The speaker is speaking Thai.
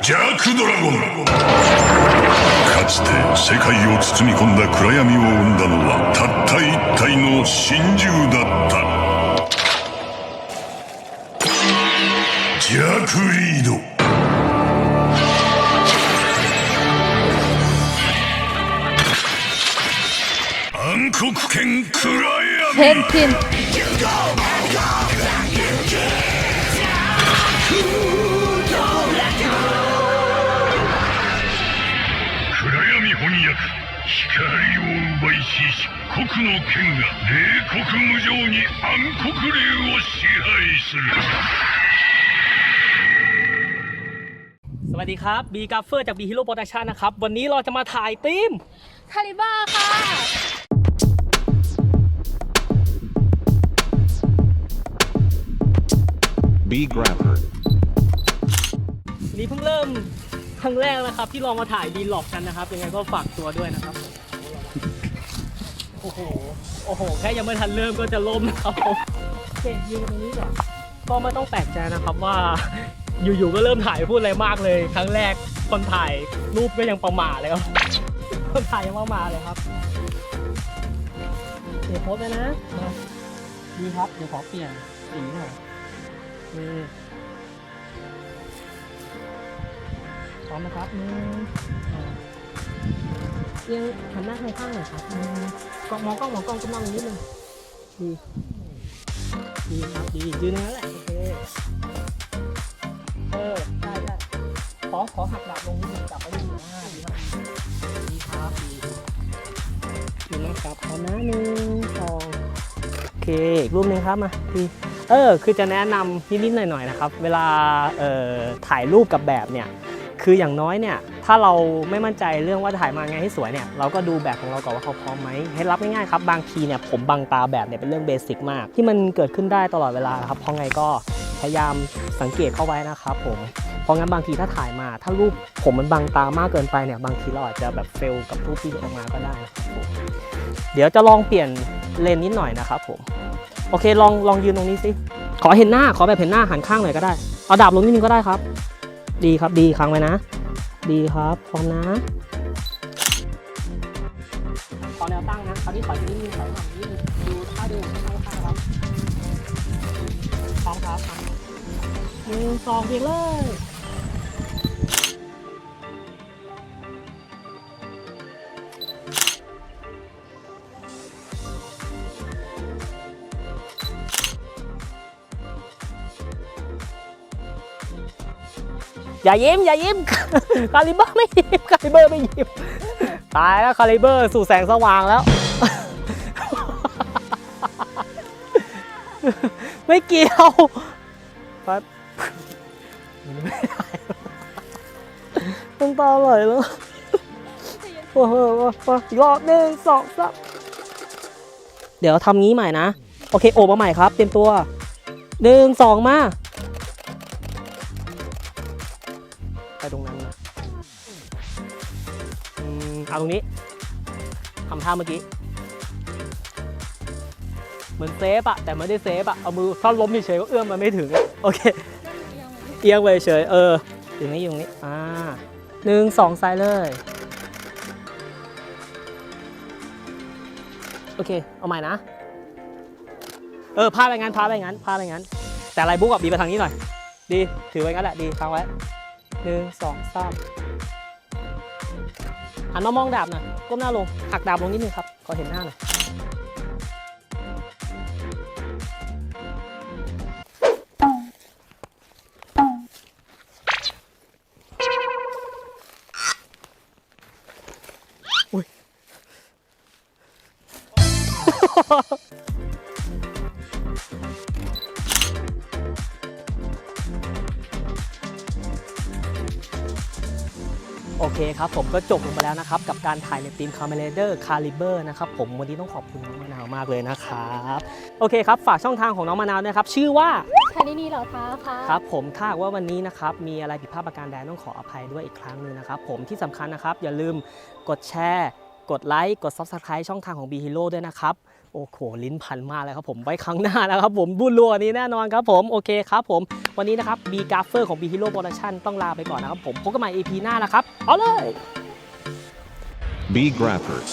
ジャークドラゴン。かつて世界を包み込んだ暗闇を生んだのはたった一体の真珠だった。ジャクリード。暗黒剣暗闇。剣が冷酷無情に暗黒竜を支配する สวัสดีครับบีกาเฟอร์จากบีฮีโร่โปรดักชันนะครับ วันนี้เราจะมาถ่ายธีม คาริบ้าค่ะ B Grapper. วันนี้เพิ่งเริ่มครั้งแรกนะครับ ที่ลองมาถ่ายดีล็อกกันนะครับยังไงก็ฝากตัวด้วยนะครับ โอ้โห โอ้โห แค่ยังไม่ทันเริ่มก็จะล่มนะครับผมโอเคยืนตรงนี้ก่อนก็ไม่ต้องแปลกใจนะครับว่า อยู่ๆ ก็เริ่มถ่ายพูดอะไรมากเลย ครั้งแรกคนถ่ายรูปก็ยังประหมาเลยครับ คนถ่ายยังประหมาเลยครับเดี๋ยวโพสต์ไปนะมาดีครับ เดี๋ยวขอเปลี่ยนสีหน่อยนี่พร้อมนะครับหนึ่งสอง เอียงหันหน้าข้างๆหน่อยครับหนึ่งกล้องมองกล้องมองกล้องก็มองนิดนึงดีดีครับดียืนตรงนั้นแหละโอเคเออได้ได้ขอขอหักหลับลงนิดนึงจับไปดีอ่าดีครับดีครับดีดีนะครับเอานะหนึ่งสองโอเคอีกรูปหนึงครับมาดีเออคือจะแนะนำนิดๆหน่อยๆนะครับ เวลาเอ่อถ่ายรูปกับแบบเนี่ย คืออย่างน้อยเนี่ยถ้าเราไม่มั่นใจเรื่องว่าถ่ายมาไงให้สวยเนี่ยเราก็ดูแบบของเราก่อนว่าเขาพร้อมไหมให้รับง่ายๆครับบางทีเนี่ยผมบังตาแบบเนี่ยเป็นเรื่องเบสิกมาก ที่มันเกิดขึ้นได้ตลอดเวลาครับเพราะไงก็พยายามสังเกตเข้าไว้นะครับผมเพราะงั้นบางทีถ้าถ่ายมา ถ้ารูปผมมันบังตามากเกินไปเนี่ยบางทีเราอาจจะแบบเฟลกับรูปที่ออกมาก็ได้ เดี๋ยวจะลองเปลี่ยนเลนนิดหน่อยนะครับผมโอเคลองลองยืนตรงนี้สิขอเห็นหน้าขอแบบเห็นหน้าหันข้างหน่อยก็ได้เอาดาบลงนิดนึงก็ได้ครับ ดีครับดีค้างไว้นะ ดีครับพร้อมนะขอแนวตั้งนะคราวนี้ขอยนิดนึงถอยหลังนิดนึงดูท่าดูข้างข้างครับพร้อมครับหนึ่งสองเพียงเลย อย่ายิ้มอย่ายิ้มคาลิเบอร์ไม่ยิ้มคาลิเบอร์ไม่ยิ้มตายแล้วคาลิเบอร์สู่แสงสว่างแล้ว ไม่เกี่ยวปั๊บไม่ได้ต้องตาไหลแล้วโอ้โหอีกรอบหนึ่งสองสามเดี๋ยวทำงี้ใหม่นะ โอเค โอบมาใหม่ครับ เตรียมตัวหนึ่งสองมา เอาตรงนี้ทำท่าเมื่อกี้ เหมือนเซฟอะแต่ไม่ได้เซฟอะเอามือถ้าล้มเฉยก็เอื้อมมันไม่ถึงโอเค เอียงไปเฉยเอออยู่นี่อยู่นี่อ่าหนึ่งสองซ้ายเลย โอเค เอาใหม่นะ เออพาไปงั้นพาไปงั้นพาไปงั้น แต่ลายบุ๊กกับบีไปทางนี้หน่อย ดี ถือไว้งั้นแหละ ดีค้างไว้หนึ่งสองสาม หันมามองดาบหน่อยก้มหน้าลงหักดาบลงนิดนึงครับขอเห็นหน้าหน่อย โอเคครับผมก็จบลงไปแล้วนะครับ กับการถ่ายในทีม c a m e r a d e r Caliber นะครับผมวันนี้ต้องขอบคุณน้องมะนาวมากเลยนะครับ โอเคครับ ฝากช่องทางของน้องมะนาวด้วยครับ ชื่อว่าชาลินีเหล่าท้าค่ะครับผมถ้าหากว่าวันนี้นะครับ มีอะไรผิดพลาดประการใดต้องขออภัยด้วยอีกครั้งหนึ่งนะครับ ผมที่สำคัญนะครับ อย่าลืมกดแชร์ กดไลค์กด Subscribe ช่องทางของ B Hero ด้วยนะครับ โอ้โหลิ้นพันมากแล้วครับผมไว้ครั้งหน้าแล้วครับผมบุญรัวนี้แน่นอนครับผมโอเคครับผมวันนี้นะครับบีกราฟเฟอร์ของ B Hero Production ต้องลาไปก่อนนะครับผมพบกันใหม่ EP หน้าแล้วครับเอาเลย B Grappers.